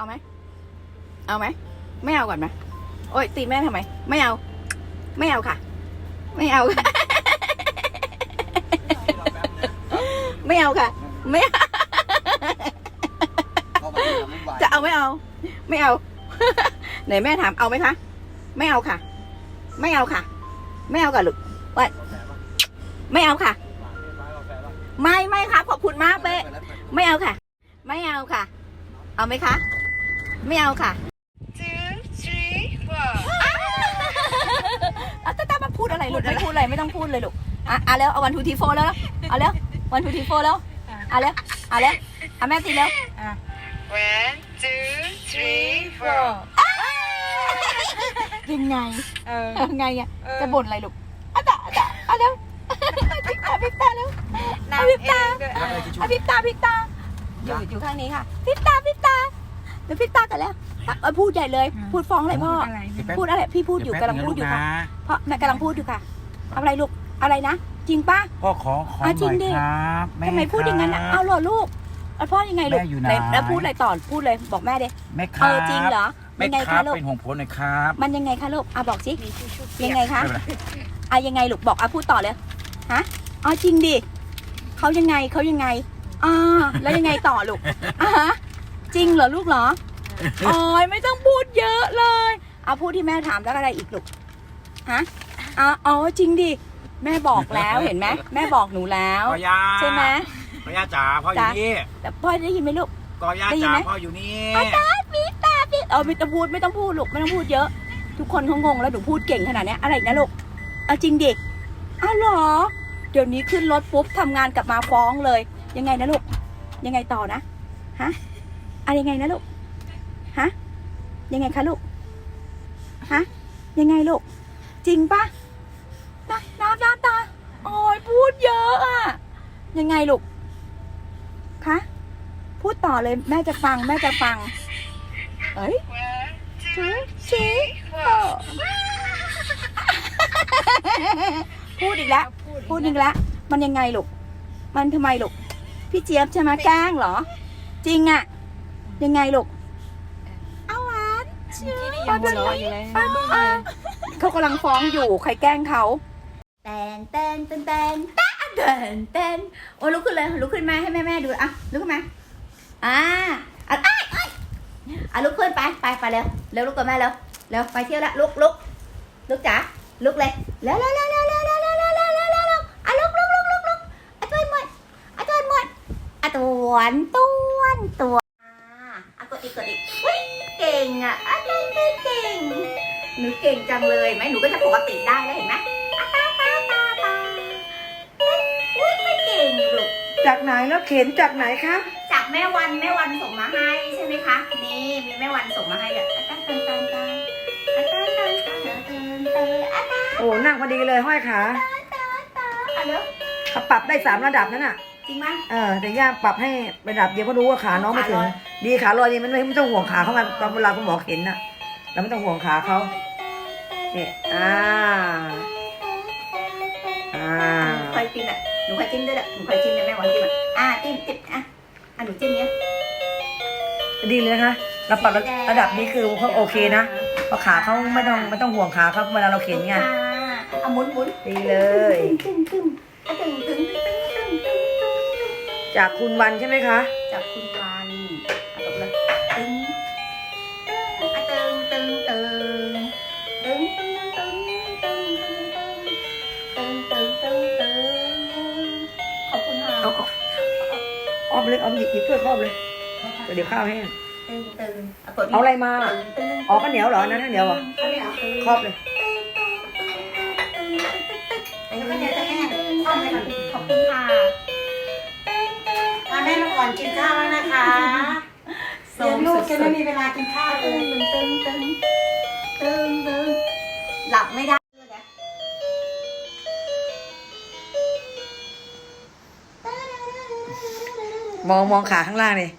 เอาไหม เอาไหม ไม่เอาก่อนไหมโอ้ยตีแม่ทำไม ไม่เอา ไม่เอาค่ะ ไม่เอาไม่เอาค่ะ ไม่เอาจะเอาไม่เอา ไม่เอา ไหนแม่ถามเอาไหมคะ ไม่เอาค่ะ ไม่เอาค่ะ ไม่เอาค่ะลูกว่าไม่เอาค่ะ ไม่ไม่ครับขอบคุณมากเป๊ะ ไม่เอาค่ะ ไม่เอาค่ะ เอาไหมคะ ไม่เอาค่ะ two three four เอาตาตามาพูดอะไรลูกไม่พูดอะไรไม่ต้องพูดเลยลูกอะอะแล้วเอาวันทูทีโฟแล้วเอาแล้ววันทูทีโฟแล้วอะแล้วอะแล้วอาแม่ตีแล้ว one two three four ยังไงเออไงอะจะบ่นอะไรลูกอะตาตาอะแล้วพิกตาพิกตาแล้วพิกตาพิกตาพิกตาอยู่อยู่ข้างนี้ค่ะพิกตาพิกตา แล้วพี่ตักกันแล้วพูดใหญ่เลย พูดฟ้องเลยพ่อะไรนะพูดอะไรพี่พูดอยู่กำลังพูดอยู่ค่ะเพราะแม่กำลังพูดอยู่ค่ะเอาอะไรลูกอะไรนะจริงปะ พ่อขอขอจริงดิทำไมพูดอย่างนั้นอะเอาบ เหรอลูกเอาพ่อยังไงลูกแล้วพูดอะไรต่อพูดเลยบอกแม่เด้แม่คเอรับอจริงเหรอแม่ยังไงคะลูกเป็นห่วงผมหน่อยครับมันยังไงคะลูกอะบอกสิยังไงคะอะยังไงลูกบอกอะพูดต่อเลยฮะอ๋อจริงดิเขายังไงเขายังไงอ่าแล้วยังไงต่อลูกอะฮะ จริงเหรอลูกเหรออ๋ยไม่ต้องพูดเยอะเลย เอาพูดที่แม่ถามแล้วอะไรอีกลูกฮะอ๋ออ๋จริงดิแม่บอกแล้วเห็นไหมแม่บอกหนูแล้วพ่อยาใช่ไหมพ่อยาจ๋าพ่ออยู่นี่แต่พ่อได้ยินไหมลูกพ่อย่าจ๋าพ่ออยู่นี่อาจารย์ปีตาปีเอาไม่ต้องพูดไม่ต้องพูดลูกไม่ต้องพูดเยอะ ทุกคนคงงงแล้วหนูพูดเก่งขนาดนี้อะไรนะลูกเอาจริงดิอ้าวหรอ เดี๋ยวนี้ขึ้นรถปุ๊บทำงานกลับมาฟ้องเลย ยังไงนะลูกยังไงต่อนะฮะะไรยังไงนะลูก ฮะ ยังไงคะลูก ฮะ ยังไงลูก จริงปะน้ำน้ำน้ตา โอ้ยพูดเยอะอะยังไงลูก คะ พูดต่อเลยแม่จะฟังแม่จะฟัง เอ้ยชิชิพูดอีกแล้ว พูดอีกแล้ว มันยังไงลูก มันทำไมลูก พี่เจี๊ยบใช่ไหมแกล้งเหรอ จริงอะ ยังไงลูกอาหวานเชื่อปาดลอยเขากำลังฟ้องอยู่ใครแกล้งเขาเต้นเต้นเต้นเต้นเต้นเต้นโอ้ลุกขึ้นเลยลุกขึ้นมาให้แม่แม่ดูอะลุกขึ้นมาอ่าอะอะอะลุกขึ้นไปไปไปเร็วเร็วลุกกับแม่เร็วเร็วไปเที่ยวละลุกลุกลุกจ๋าลุกเลยเร็วเร็วเร็วเร็วเร็วเร็วเร็วเร็วเร็วเร็วอะลุกลุกลุกลุกลุกอะตัวหมดอะตัวหมดอะตัวตัว อีกกดอีกเฮ้ยเก่งอะเก่งเก่งเก่งหนูเก่งจังเลยไหมหนูก็จะปกติได้แล้วเห็นไหมตาตาตาตาอุ้ยไม่เก่งลูกจากไหนแล้วเข็นจากไหนคะจากแม่วันแม่วันส่งมาให้ใช่ไหมคะนี่มีแม่วันส่งมาให้แบบตัตัตัตัตัตัตัตันตันตัโอ้นั่งพอดีเลยห้อยขาเขาปรับได้สามระดับนั่นน่ะจริงไหมเออแต่ย่าปรับให้ระดับเดียวก็รู้ว่าขาน้องไม่ถึง ดีขาลอยนี่มันไม่ต้องห่วงขาเขามันตอนเวลาคุณหมอเข็นนะเราไม่ต้องห่วงขาเขาเนี่ยอ่าอ่าคอยจิ้มอะหนูคอยจิ้มด้วยแหละหนูคอยจิ้มเนี่ยแม่หวานจิ้มอะอ่าจิ้มจิ้มอะอะหนูจิ้มเนี้ยดีเลยนะคะเราปรับระดับนี้คือเขาโอเคนะเพราะขาเขาไม่ต้องไม่ต้องห่วงขาเขาเวลาเราเข็นไงเอาหมุนหมุนดีเลยจากคุณวันใช่ไหมคะ จากคุณวันึงตึงตึงตึงตึงตึงตึงตึงตึงตึงตึงตึงขอบคุณค่ะอาอมเลยออมหยิบหยิบถ้วยครอบเลยเดี๋ยวข้าวแห้งเอาอะไรมาอ๋อข้าวเหนียวเหรอนั่นข้าวเหนียวเหรอวครอบเลยขะครอบเลยขอบคุณค่ะแม่มาก่อนกินข้าวแล้วนะคะ กจะไม่มีเวลากินข้าวเลตึยงตึงตึงตึงตึงหลับไม่ได้มองมองขาข้างล่างเลย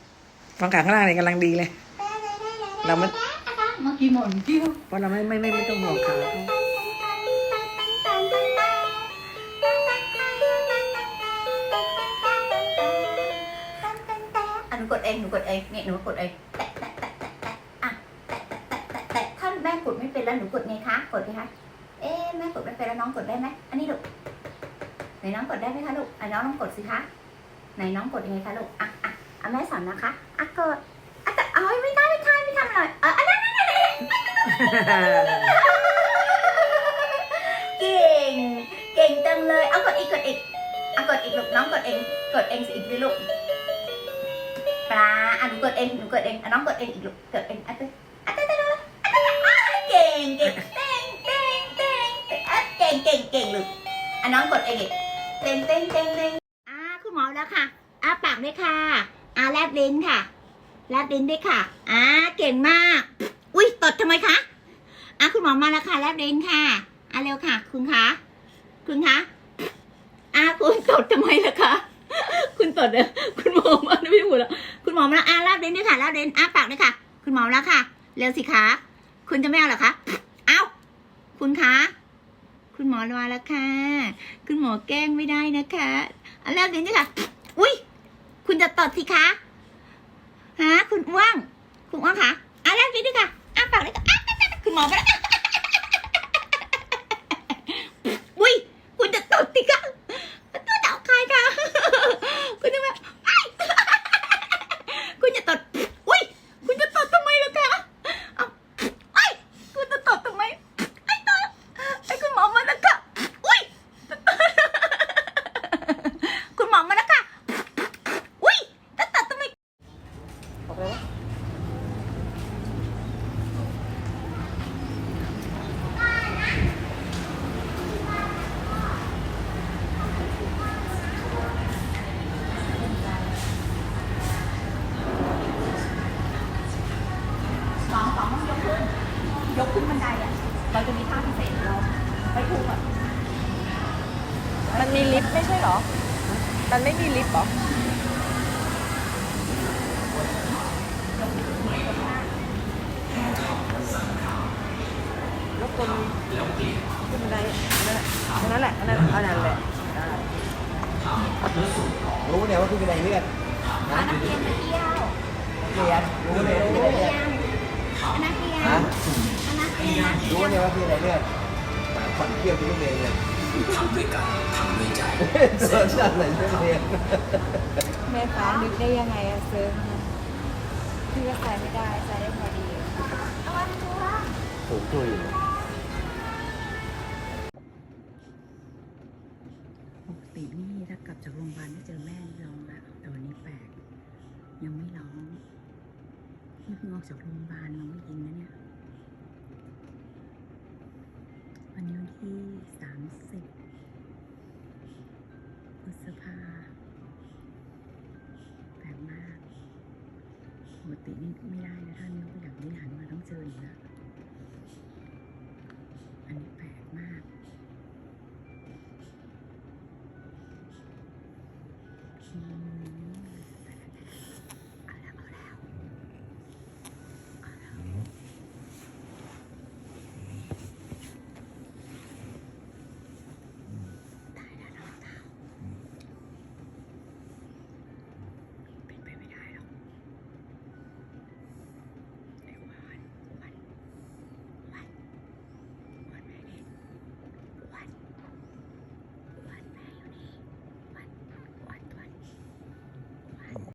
มองขาข้างล่างเลยกำลังดีเลย เราไม่เมื่อกี้หมอนกิ้วเพราะเราไม่ไม่ไม่ไม่ต้องห่วงขาเขาอะหนูกดเองหนูกดเองเนี่ยหนูกดเองแตะแตะแตะแตะ แม่กดไม่เป็นแล้วหนูกดไงคะกดไงคะเอ๊ะแม่กดไม่เป็นแล้วน้องกดได้ไหมอันนี้ลูกไหนน้องกดได้ไหมคะลูกอะน้องลองกดสิคะไหนน้องกดยังไงคะลูกอะอะอะแม่สอนนะคะอะกดอะแต่เอาไม่ได้ไม่ได้ไม่ทำเลยเอออันนั้นเก่งเก่งจังเลยเอากดอีกกดอีกเอากดอีกลูกน้องกดเองกดเองสิอีกลูกปลาอะหนูกดเองหนูกดเองอะน้องกดเองอีกลูกกดเองอะ งเก่งเต้งเต้งเต้งเต้งอะเก่งเก่งเก่งลูกอะน้องกดเองอีกเต้งเต้งเต้งเต้งอะคุณหมอแล้วค่ะอะปากด้วยค่ะอะแลบลิ้นค่ะแลบลิ้นด้วยค่ะอะเก่งมาก อุ้ยตดทำไมคะอะคุณหมอมาแล้วค่ะแลบลิ้นค่ะอะเร็วค่ะ คุณคะคุณคะอะคุณตดทำไมล่ะคะคุณตดเลยคุณหมอมาไม่พูดแล้วคุณหมอมาแล้วอะแลบลิ้นด้วยค่ะแลบลิ้นอะปากด้วยค่ะ คุณหมอแล้วค่ะ เร็วสิคะ คุณจะไม่เอาเหรอคะเอ้าคุณคะ คุณหมอมาแล้วค่ะ คุณหมอแกล้งไม่ได้นะคะอันแรกนี้นี่ค่ะ อุ้ยคุณจะตดสิคะฮะคุณอ้วง คุณอ้วงคะอันแรกนี้ด้วยค่ะอ้าปากเลยค่ะอ้าคุณหมอไปแล้วค่ะ คุณจะตดสิคะตัวจะเอาใครคะ คุณจะแบบไอ้คุณจะตด อุ้ย คุณจะตดทำไมล่ะคะเอาไอ้ยคุณจะตดทำไม ไอ้ตดไอ้คุณหมอมาแล้วค่ะ อุ้ย คุณหมอมาแล้วค่ะ อุ้ยจะตดทำไม สองสองต้องยกขึ้น ยกขึ้นบันไดอะ เราจะมีท่าพิเศษเราไปถูกอะมันมีลิฟต์ไม่ใช่เหรอ มันไม่มีลิฟต์เหรอ แล้วคนคนบันไดอันนั่นแหละอันนั่นแหละอันนั้นแหละรู้เนี่ยว่าพี่เป็นไรเลือดพานักเรียนมาเที่ยวเรียนรู้เนี่ยว่าพี่เรเลือดนักเรียนนักเรียนรู้เนี่ยว่าพี่เป็นไรเลือดผ่อนเที่ยวที่โรงเรียนเลยทำด้วยกันทำด้วยใจเจอชาติไหนโรงเรียนแม่ฟ้านึกได้ยังไงอะเซิร์ ฟพี่ก็ใส่ไม่ได้ใส่ได้พอดีถูกตัวอยู่ปกตินี่ถ้ากลับจากโรงพยาบาลไม่เจอแม่ร้องละแต่วันนี้แปลกยังไม่ร้องนี่เพิ่งออกจากโรงพยาบาลมาไม่ยินนะเนี่ยวันนี้วันที่สามสิบพฤษภาแปลกมากปก ตินี่ไม่ได้นะถ้านิ้วอย่างนี้หันมาต้องเจอหนูละ